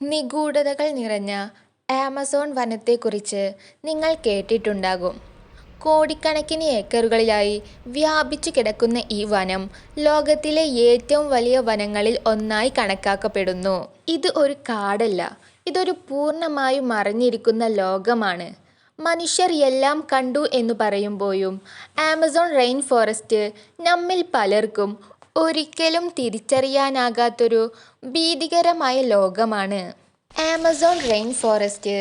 നിഗൂഢതകൾ നിറഞ്ഞ ആമസോൺ വനത്തെക്കുറിച്ച് നിങ്ങൾ കേട്ടിട്ടുണ്ടാകും. കോടിക്കണക്കിന് ഏക്കറുകളിലായി വ്യാപിച്ചു കിടക്കുന്ന ഈ വനം ലോകത്തിലെ ഏറ്റവും വലിയ വനങ്ങളിൽ ഒന്നായി കണക്കാക്കപ്പെടുന്നു. ഇത് ഒരു കാടല്ല, ഇതൊരു പൂർണമായും മറിഞ്ഞിരിക്കുന്ന ലോകമാണ്. മനുഷ്യർ എല്ലാം കണ്ടു എന്ന് പറയുമ്പോഴും ആമസോൺ റെയിൻ ഫോറസ്റ്റ് നമ്മിൽ പലർക്കും ഒരിക്കലും തിരിച്ചറിയാനാകാത്തൊരു ഭീതികരമായ ലോകമാണ്. ആമസോൺ റെയിൻ ഫോറസ്റ്റ്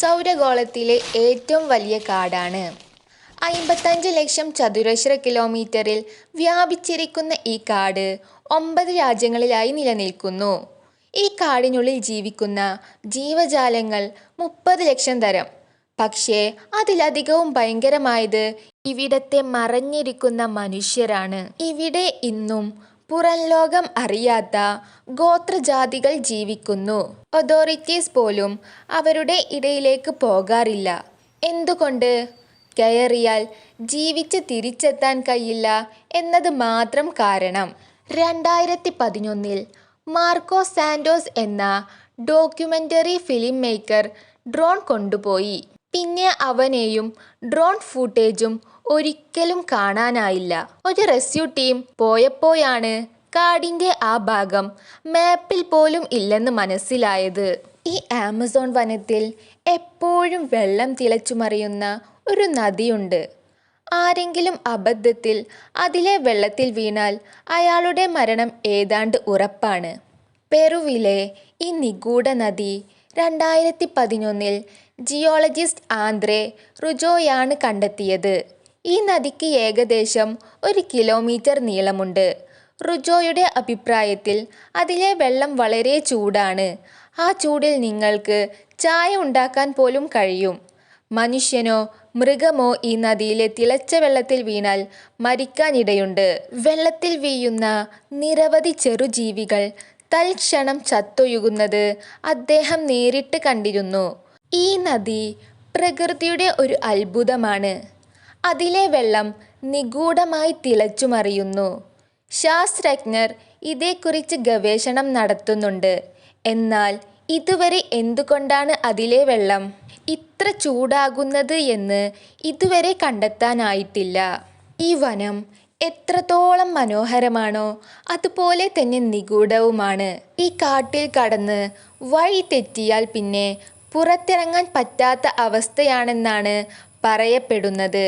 സൗരഗോളത്തിലെ ഏറ്റവും വലിയ കാടാണ്. അമ്പത്തിയഞ്ച് ലക്ഷം ചതുരശ്ര കിലോമീറ്ററിൽ വ്യാപിച്ചിരിക്കുന്ന ഈ കാട് ഒമ്പത് രാജ്യങ്ങളിലായി നിലനിൽക്കുന്നു. ഈ കാടിനുള്ളിൽ ജീവിക്കുന്ന ജീവജാലങ്ങൾ മുപ്പത് ലക്ഷം തരം. പക്ഷേ അതിലധികവും ഭയങ്കരമായത് ഇവിടത്തെ മറഞ്ഞിരിക്കുന്ന മനുഷ്യരാണ്. ഇവിടെ ഇന്നും പുറം ലോകം അറിയാത്ത ഗോത്രജാതികൾ ജീവിക്കുന്നു. അതോറിറ്റീസ് പോലും അവരുടെ ഇടയിലേക്ക് പോകാറില്ല. എന്തുകൊണ്ട്? കയറിയാൽ ജീവിച്ച് തിരിച്ചെത്താൻ കഴിയില്ല എന്നത് മാത്രം കാരണം. രണ്ടായിരത്തി പതിനൊന്നിൽ മാർക്കോ സാൻഡോസ് എന്ന ഡോക്യുമെന്ററി ഫിലിം മേക്കർ ഡ്രോൺ കൊണ്ടുപോയി. പിന്നെ അവനെയും ഡ്രോൺ ഫൂട്ടേജും ഒരിക്കലും കാണാനായില്ല. ഒരു റെസ്ക്യൂ ടീം പോയപ്പോഴാണ് കാടിന്റെ ആ ഭാഗം മാപ്പിൽ പോലും ഇല്ലെന്ന് മനസ്സിലായത്. ഈ ആമസോൺ വനത്തിൽ എപ്പോഴും വെള്ളം തിളച്ചുമറിയുന്ന ഒരു നദിയുണ്ട്. ആരെങ്കിലും അബദ്ധത്തിൽ അതിലെ വെള്ളത്തിൽ വീണാൽ അയാളുടെ മരണം ഏതാണ്ട് ഉറപ്പാണ്. പെറുവിലെ ഈ നിഗൂഢ നദി രണ്ടായിരത്തി പതിനൊന്നിൽ ജിയോളജിസ്റ്റ് ആന്ദ്രെ റുജോയാണ് കണ്ടെത്തിയത്. ഈ നദിക്ക് ഏകദേശം ഒരു കിലോമീറ്റർ നീളമുണ്ട്. റുജോയുടെ അഭിപ്രായത്തിൽ അതിലെ വെള്ളം വളരെ ചൂടാണ്. ആ ചൂടിൽ നിങ്ങൾക്ക് ചായ ഉണ്ടാക്കാൻ പോലും കഴിയും. മനുഷ്യനോ മൃഗമോ ഈ നദിയിലെ തിളച്ച വെള്ളത്തിൽ വീണാൽ മരിക്കാനിടയുണ്ട്. വെള്ളത്തിൽ വീയുന്ന നിരവധി ചെറുജീവികൾ തൽക്ഷണം ചത്തൊഴുകുന്നത് അദ്ദേഹം നേരിട്ട് കണ്ടിരുന്നു. ഈ നദി പ്രകൃതിയുടെ ഒരു അത്ഭുതമാണ്. അതിലെ വെള്ളം നിഗൂഢമായി തിളച്ചുമറിയുന്നു. ശാസ്ത്രജ്ഞർ ഇതേക്കുറിച്ച് ഗവേഷണം നടത്തുന്നുണ്ട്. എന്നാൽ ഇതുവരെ എന്തുകൊണ്ടാണ് അതിലെ വെള്ളം ഇത്ര ചൂടാകുന്നത് എന്ന് ഇതുവരെ കണ്ടെത്താനായിട്ടില്ല. ഈ വനം എത്രത്തോളം മനോഹരമാണോ അതുപോലെ തന്നെ നിഗൂഢവുമാണ്. ഈ കാട്ടിൽ കടന്ന് വഴി തെറ്റിയാൽ പിന്നെ പുറത്തിറങ്ങാൻ പറ്റാത്ത അവസ്ഥയാണെന്നാണ് പറയപ്പെടുന്നത്.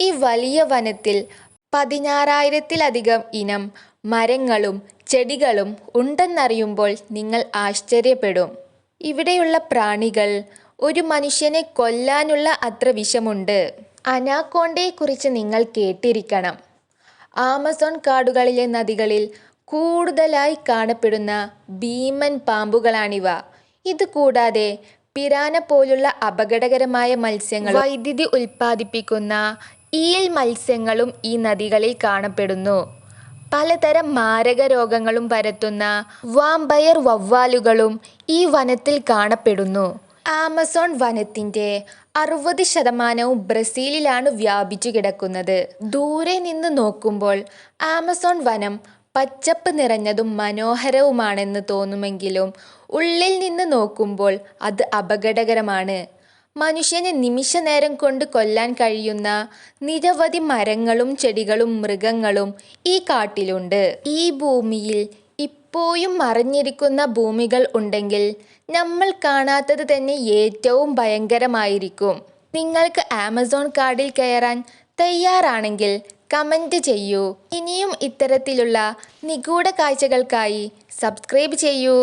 ഈ വലിയ വനത്തിൽ പതിനാറായിരത്തിലധികം ഇനം മരങ്ങളും ചെടികളും ഉണ്ടെന്നറിയുമ്പോൾ നിങ്ങൾ ആശ്ചര്യപ്പെടും. ഇവിടെയുള്ള പ്രാണികൾ ഒരു മനുഷ്യനെ കൊല്ലാനുള്ള അത്ര വിഷമുണ്ട്. അനാക്കോണ്ടയെക്കുറിച്ച് നിങ്ങൾ കേട്ടിരിക്കണം. ആമസോൺ കാടുകളിലെ നദികളിൽ കൂടുതലായി കാണപ്പെടുന്ന ഭീമൻ പാമ്പുകളാണിവ. ഇതുകൂടാതെ പിരാന പോലുള്ള അപകടകരമായ മത്സ്യങ്ങൾ വൈദ്യുതി ഉൽപ്പാദിപ്പിക്കുന്ന ഈൽ മത്സ്യങ്ങളും ഈ നദികളിൽ കാണപ്പെടുന്നു. പലതരം മാരക രോഗങ്ങളും പരത്തുന്ന വാമ്പയർ വവ്വാലുകളും ഈ വനത്തിൽ കാണപ്പെടുന്നു. ആമസോൺ വനത്തിന്റെ അറുപത് ശതമാനവും ബ്രസീലിലാണ് വ്യാപിച്ചു കിടക്കുന്നത്. ദൂരെ നിന്ന് നോക്കുമ്പോൾ ആമസോൺ വനം പച്ചപ്പ് നിറഞ്ഞതും മനോഹരവുമാണെന്ന് തോന്നുമെങ്കിലും ഉള്ളിൽ നിന്ന് നോക്കുമ്പോൾ അത് അപകടകരമാണ്. മനുഷ്യനെ നിമിഷനേരം കൊണ്ട് കൊല്ലാൻ കഴിയുന്ന നിരവധി മരങ്ങളും ചെടികളും മൃഗങ്ങളും ഈ കാട്ടിലുണ്ട്. ഈ ഭൂമിയിൽ ഇപ്പോഴും മറഞ്ഞിരിക്കുന്ന ഭൂമികൾ ഉണ്ടെങ്കിൽ നമ്മൾ കാണാത്തത് തന്നെ ഏറ്റവും ഭയങ്കരമായിരിക്കും. നിങ്ങൾക്ക് ആമസോൺ കാർഡിൽ കയറാൻ തയ്യാറാണെങ്കിൽ കമന്റ് ചെയ്യൂ. ഇനിയും ഇത്തരത്തിലുള്ള നിഗൂഢ കാഴ്ചകൾക്കായി സബ്സ്ക്രൈബ് ചെയ്യൂ.